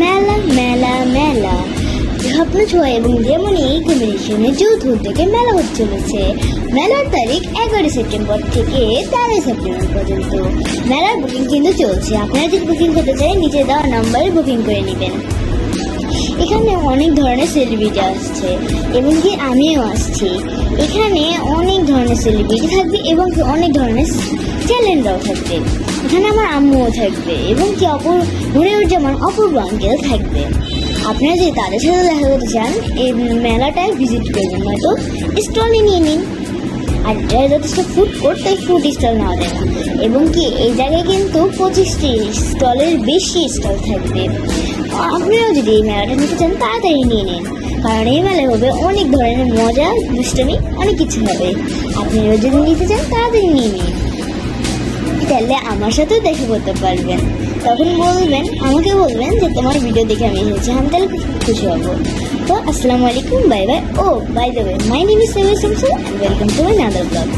মেলা মেলা মেলা। স্বপ্ন, ছোঁয়া এবং যেমন এই কম্বিনেশনে যৌথ উদ্যোগে মেলা হতে চলেছে। মেলার তারিখ এগারো সেপ্টেম্বর থেকে তেরোই সেপ্টেম্বর পর্যন্ত। মেলার বুকিং কিন্তু চলছে। আপনারা যদি বুকিং করতে চাই নিচে দেওয়া নাম্বারে বুকিং করে নেবেন। এখানে অনেক ধরনের সেলিব্রিটি আসছে এবং কি আমিও আসছি। এখানে অনেক ধরনের সেলিব্রিটি থাকবে এবং কি অনেক ধরনের চ্যালেঞ্জরাও থাকবে। এখানে আমার আম্মুও থাকবে এবং কি অপর যেমন অপূর্ব থাকবে। আপনারা যদি তাদের সাথে দেখা করতে চান, এই মেলাটায় ভিজিট করবেন নয়তো স্টলে নিয়ে নিন। আর এটা যথেষ্ট ফুড কোর্ট তাই ফুড স্টল নেওয়া যায় না। এবং কি, এই জায়গায় কিন্তু পঁচিশটি স্টলের বেশি স্টল থাকবে। আপনিও যদি এই মেলাটা নিতে চান, তাড়াতাড়ি নিয়ে নিন। কারণ এই মেলায় হবে অনেক ধরনের মজা, দুষ্টমি, অনেক কিছু হবে। আপনিও যদি নিতে চান, তাড়াতাড়ি নিয়ে নিন। তাহলে আমার সাথেও দেখা করতে পারবেন। তখন বলবেন, আমাকে বলবেন যে তোমার ভিডিও দেখে আমি এসেছি, আমি তাহলে খুশি হব। তো, আসসালামু আলাইকুম bye bye O by the way my name is Sevi Simson welcome to my another blog